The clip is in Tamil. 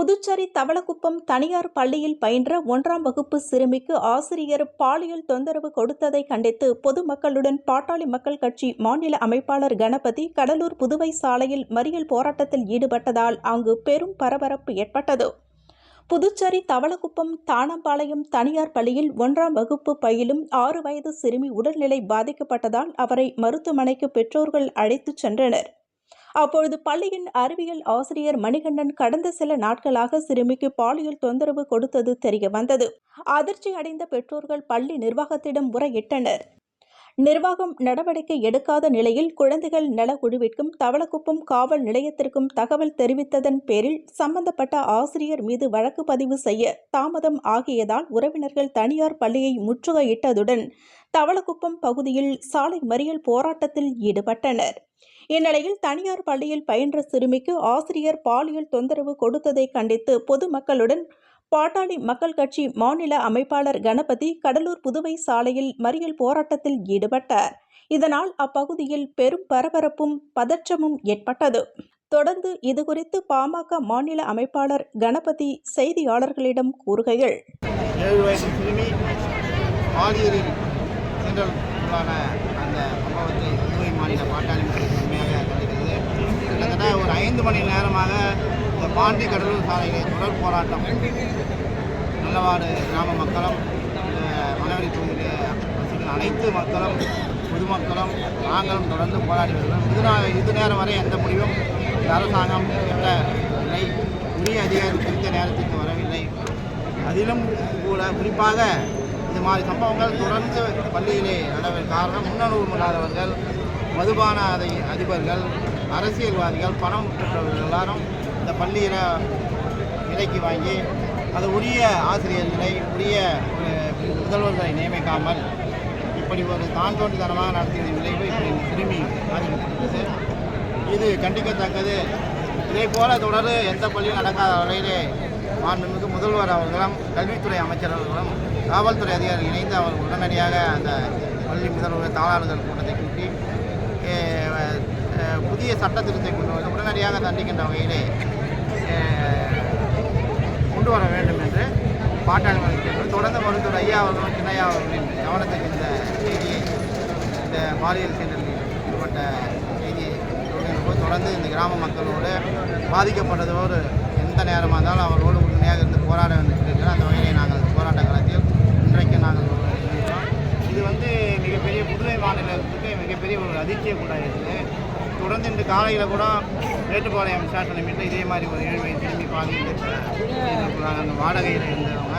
புதுச்சேரி தவளக்குப்பம் தனியார் பள்ளியில் பயின்ற ஒன்றாம் வகுப்பு சிறுமிக்கு ஆசிரியர் பாலியல் தொந்தரவு கொடுத்ததை கண்டித்து பொதுமக்களுடன் பாட்டாளி மக்கள் கட்சி மாநில அமைப்பாளர் கணபதி கடலூர் புதுவை சாலையில் மறியல் போராட்டத்தில் ஈடுபட்டதால் அங்கு பெரும் பரபரப்பு ஏற்பட்டது. புதுச்சேரி தவளக்குப்பம் தானம்பாளையம் தனியார் பள்ளியில் ஒன்றாம் வகுப்பு பயிலும் ஆறு வயது சிறுமி உடல்நிலை பாதிக்கப்பட்டதால் அவரை மருத்துவமனைக்கு பெற்றோர்கள் அழைத்துச் சென்றனர். அப்பொழுது பள்ளியின் அறிவியல் ஆசிரியர் மணிகண்டன் கடந்த சில நாட்களாக சிறுமிக்கு பாலியல் தொந்தரவு கொடுத்தது தெரிய வந்தது. அதிர்ச்சி அடைந்த பெற்றோர்கள் பள்ளி நிர்வாகத்திடம் முறையிட்டனர் நிர்வாகம் நடவடிக்கை எடுக்காத நிலையில் குழந்தைகள் நல குழுவிற்கும் தவளக்குப்பம் காவல் நிலையத்திற்கும் தகவல் தெரிவித்ததன் பேரில் சம்பந்தப்பட்ட ஆசிரியர் மீது வழக்கு பதிவு செய்ய தாமதம் ஆகியதால் உறவினர்கள் தனியார் பள்ளியை முற்றுகையிட்டதுடன் தவளக்குப்பம் பகுதியில் சாலை மறியல் போராட்டத்தில் ஈடுபட்டனர். இந்நிலையில் தனியார் பள்ளியில் பயின்ற சிறுமிக்கு ஆசிரியர் பாலியல் தொந்தரவு கொடுத்ததை கண்டித்து பொதுமக்களுடன் பாட்டாளி மக்கள் கட்சி மாநில அமைப்பாளர் கணபதி கடலூர் புதுவை சாலையில் மறியல் போராட்டத்தில் ஈடுபட்டார். இதனால் அப்பகுதியில் பெரும் பரபரப்பும் பதற்றமும் ஏற்பட்டது. தொடர்ந்து இதுகுறித்து பாமக மாநில அமைப்பாளர் கணபதி செய்தியாளர்களிடம் கூறுகையில் ஏழு வயது சிறுமி பாலியலில் இந்த அந்த சம்பவத்தை புதுவை மாநில பாட்டாளி மக்கள் உண்மையாக கண்டிக்கிறது கிட்டத்தட்ட ஒரு ஐந்து மணி நேரமாக இந்த பாண்டி கடலூர் சாலையிலே தொடர் போராட்டம். நல்லவாடு கிராம மக்களும் இந்த மணவெளி தொகுதியிலே வசிக்கும் அனைத்து மக்களும் பொதுமக்களும் நாங்களும் தொடர்ந்து போராடி வருகிறோம். இது நா- இது நேரம் வரை எந்த முடிவும் இந்த அரசாங்கம் இல்லை உரிய அதிகாரி குறித்த நேரத்திற்கு வரவில்லை. அதிலும் கூட குறிப்பாக இது மாதிரி சம்பவங்கள் தொடர்ந்து பள்ளியிலே நடவ காரணம் முன்னனுபவம் இல்லாதவர்கள் மதுபான அதை அதிபர்கள் அரசியல்வாதிகள் பணம் பெற்றவர்கள் எல்லாரும் இந்த பள்ளியில் விலைக்கு வாங்கி அது உரிய ஆசிரியர்களை உரிய முதல்வர்களை நியமிக்காமல் இப்படி ஒரு தான் தோன்றித்தனமாக விளைவு இப்படி திரும்பி பாதிக்கப்பட்டுள்ளது இது கண்டிக்கத்தக்கது. இதே போல தொடர் எந்த பள்ளியும் நடக்காத வகையிலே மாண்புமிகு முதல்வர் அவர்களும் கல்வித்துறை அமைச்சர் அவர்களும் காவல்துறை அதிகாரிகள் இணைந்து அவர் உடனடியாக அந்த பள்ளி முதல்வர் தாளாளர்கள் கூட்டத்தை கூட்டி புதிய சட்ட திருத்தத்தை கொண்டு வந்து உடனடியாக தண்டிக்கின்ற வகையிலே கொண்டு வர வேண்டும் என்று பாட்டாளி தொடர்ந்து மருத்துவர் ஐயா அவர்களும் சின்னையா அவர்களின் கவனத்துக்கு இந்த செய்தியை இந்த பாலியல் சீண்டலில் ஈடுபட்ட செய்தியை தொடர்ந்து இந்த கிராம மக்களோடு பாதிக்கப்பட்டதோடு எந்த நேரமாக இருந்தாலும் அவர்களோடு உண்மையாக இருந்து போராட வேண்டியிருக்கிறோம் அந்த வகையிலே நாங்கள் போராட்ட காலத்தில் இன்றைக்கு நாங்கள் இது வந்து மிகப்பெரிய புதுவை மாநிலத்துக்கு மிகப்பெரிய ஒரு அதிர்ச்சியை கொண்டாடிருக்கு தொடர்ந்து இன்று காலையில் கூட மேட்டுப்பாளையம் ஸ்டேஷன் மீட்டில் இதே மாதிரி ஒரு ஏழு திரும்பி பாதிக்கப்பட்டாங்க அந்த வாடகையில் இருந்தவங்க